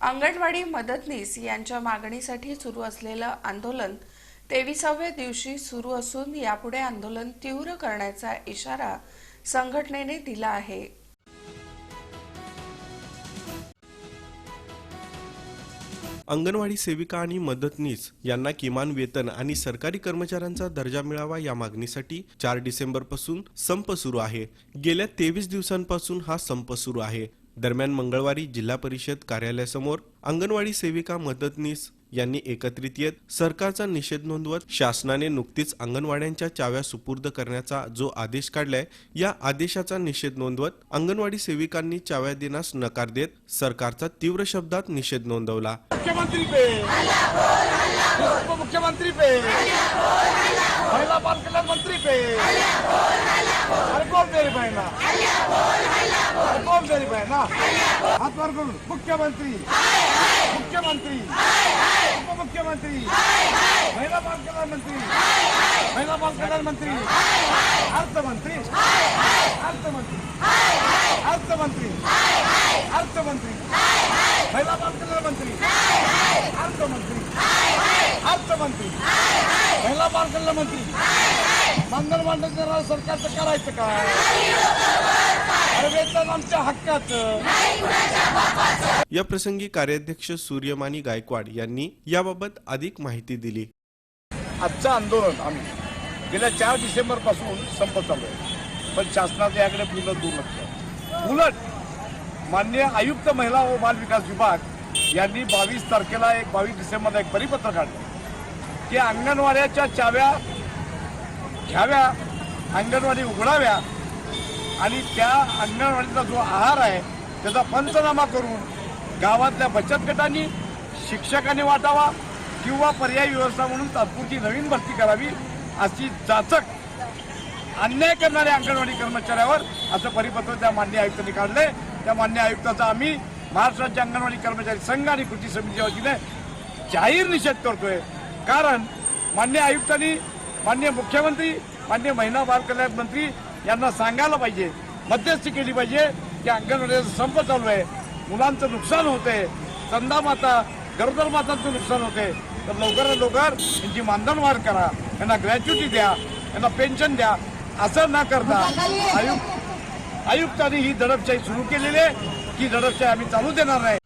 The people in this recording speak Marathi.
अंगणवाडी मदतनीस यांच्या मागणीसाठी सुरू असलेलं आंदोलन तेविसाव्या दिवशी सुरू असून यापुढे आंदोलन तीव्र करण्याचा इशारा संघटनेने दिला आहे. अंगणवाडी सेविका आणि मदतनीस यांना किमान वेतन आणि सरकारी कर्मचाऱ्यांचा दर्जा मिळावा या मागणीसाठी चार डिसेंबरपासून संप सुरू आहे. गेल्या तेवीस दिवसांपासून हा संप सुरू आहे. दरम्यान मंगळवारी जिल्हा परिषद कार्यालयासमोर अंगणवाडी सेविका मदतनीस यांनी एकत्रित येत सरकारचा निषेध नोंदवत शासनाने नुकतीच अंगणवाड्यांच्या चाव्या सुपूर्द करण्याचा जो आदेश काढलाय या आदेशाचा निषेध नोंदवत अंगणवाडी सेविकांनी चाव्या देण्यास नकार देत सरकारचा तीव्र शब्दात निषेध नोंदवला. मुख्यमंत्री पे. उपमुख्यमंत्री पे. महिला बाल कल्याण मंत्री पे. अरे कोण मेरी हात वर करून मुख्यमंत्री. मुख्यमंत्री. उपमुख्यमंत्री. महिला बाल कल्याण मंत्री. महिला बाल कल्याण मंत्री. अर्थमंत्री. अर्थमंत्री. अर्थमंत्री. अर्थमंत्री. महिला बाल कल्याण मंत्री. अर्थमंत्री. अर्थमंत्री. महिला बाल कल्याण मंत्री. मंगल मांडणारा सरकारचं करायचं काय? अरे वेतन आमच्या हक्काचं. या प्रसंगी कार्याध्यक्ष सूर्यमानी गायकवाड यांनी याबाबत अधिक माहिती दिली. आजचं आंदोलन आम्ही गेल्या चार डिसेंबरपासून संप चालू आहे. पण शासनाचं याकडे पूर्ण दुर्लक्ष. उलट मान्य आयुक्त महिला व बाल विकास विभाग यांनी बावीस तारखेला एक बावीस डिसेंबरला एक परिपत्र काढलं. की अंगणवाड्याच्या चाव्या घ्याव्या अंगणवाडी उघडाव्या आणि त्या अंगणवाडीचा जो आहार आहे त्याचा पंचनामा करून गावातल्या बचत गटांनी शिक्षकांनी वाटावा किंवा पर्यायी व्यवस्था म्हणून तात्पुरती नवीन भरती करावी अशी जाचक अन्याय करणाऱ्या अंगणवाडी कर्मचाऱ्यावर असं परिपत्र त्या मान्य आयुक्तांनी काढले त्या मान्य आयुक्ताचा आम्ही महाराष्ट्र राज्य अंगणवाडी कर्मचारी संघ आणि कृती समितीच्या वतीने जाहीर निषेध करतोय. कारण मान्य आयुक्तांनी मान्य मुख्यमंत्री मान्य महिला बाल कल्याण मंत्री यांना सांगायला पाहिजे मध्यस्थी केली पाहिजे की अंगणवाडीचा संप चालू आहे मुलांचं नुकसान होते चंदा माता गरोदर मातांचं नुकसान होते तर लवकरात लवकर यांची मानधनवाढ करा यांना ग्रॅच्युटी द्या यांना पेन्शन द्या असं न करता आयुक्त आयुक्तांनी ही दडपशाही सुरू केलेली आहे की दडपशाही आम्ही चालू देणार नाही.